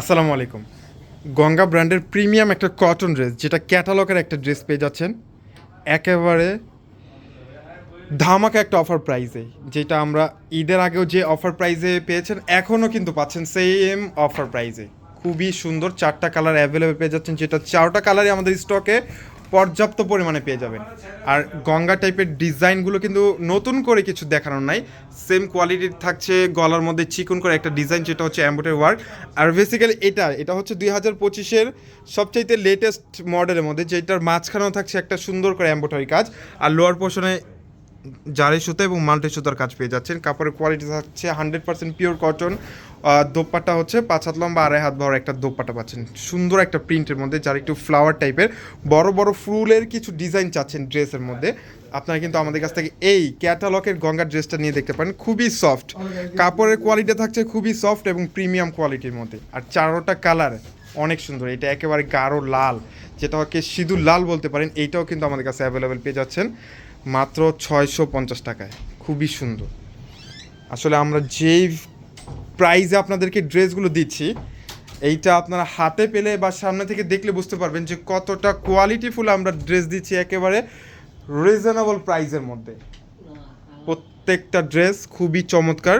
আসসালামু আলাইকুম। গঙ্গা ব্র্যান্ডের প্রিমিয়াম একটা কটন ড্রেস, যেটা ক্যাটালগের একটা ড্রেস পেয়ে যাচ্ছেন। একেবারে ধামাকা একটা অফার প্রাইজে যেটা আমরা ঈদের আগেও যে অফার প্রাইজে পেয়েছেন, এখনও কিন্তু পাচ্ছেন সেম অফার প্রাইজে খুবই সুন্দর চারটা কালার অ্যাভেলেবেল পেয়ে যাচ্ছেন, যেটা চারটা কালারই আমাদের স্টকে পর্যাপ্ত পরিমাণে পেয়ে যাবেন। আর গঙ্গা টাইপের ডিজাইনগুলো কিন্তু নতুন করে কিছু দেখানোর নাই। সেম কোয়ালিটির থাকছে গলার মধ্যে চিকন করে একটা ডিজাইন, যেটা হচ্ছে অ্যাম্বোটের ওয়ার্ক আর বেসিক্যালি এটা এটা হচ্ছে দুই হাজার পঁচিশের সবচাইতে লেটেস্ট মডেলের মধ্যে, যেটার মাঝখানেও থাকছে একটা সুন্দর করে অ্যাম্বোটারি কাজ। আর লোয়ার পোর্শনে জারি সুতো এবং মাল্টি সুতার কাজ পেয়ে যাচ্ছেন। কাপড়ের কোয়ালিটি থাকছে hundred percent pure cotton dupatta হচ্ছে পাঁচ হাত লম্বা, আড়াই হাত বড় একটা দোপাট্টা পাচ্ছেন। সুন্দর একটা প্রিন্টের মধ্যে, যার একটু ফ্লাওয়ার টাইপের বড় বড় ফুলের কিছু ডিজাইন চাচ্ছেন ড্রেসের মধ্যে। আপনারা কিন্তু আমাদের কাছ থেকে এই ক্যাটালগের গঙ্গার ড্রেসটা নিয়ে দেখতে পারেন। খুবই সফট কাপড়ের কোয়ালিটি থাকছে খুবই সফট এবং প্রিমিয়াম কোয়ালিটির মধ্যে। আর চারোটা কালার অনেক সুন্দর। এটা একেবারে গাঢ় লাল যেটা হচ্ছে সিঁদুর লাল বলতে পারেন। এইটাও কিন্তু আমাদের কাছে অ্যাভেলেবেল পেয়ে যাচ্ছেন মাত্র ছয়শো পঞ্চাশ টাকায়। খুবই সুন্দর। আসলে আমরা যেই প্রাইজে আপনাদেরকে ড্রেসগুলো দিচ্ছি। এইটা আপনারা হাতে পেলে বা সামনে থেকে দেখলে বুঝতে পারবেন যে কতটা কোয়ালিটিফুল আমরা ড্রেস দিচ্ছি একেবারে রিজনেবল প্রাইজের মধ্যে। প্রত্যেকটা ড্রেস খুবই চমৎকার।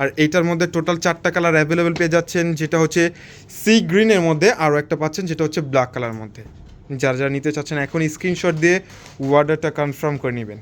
আর এইটার মধ্যে টোটাল চারটা কালার অ্যাভেলেবেল পেয়ে যাচ্ছেন যেটা হচ্ছে সি গ্রিনের মধ্যে আরও একটা পাচ্ছেন যেটা হচ্ছে ব্ল্যাক কালার মধ্যে। যারা যারা নিতে চাচ্ছেন এখন স্ক্রিনশট দিয়ে অর্ডারটা কনফার্ম করে নেবেন।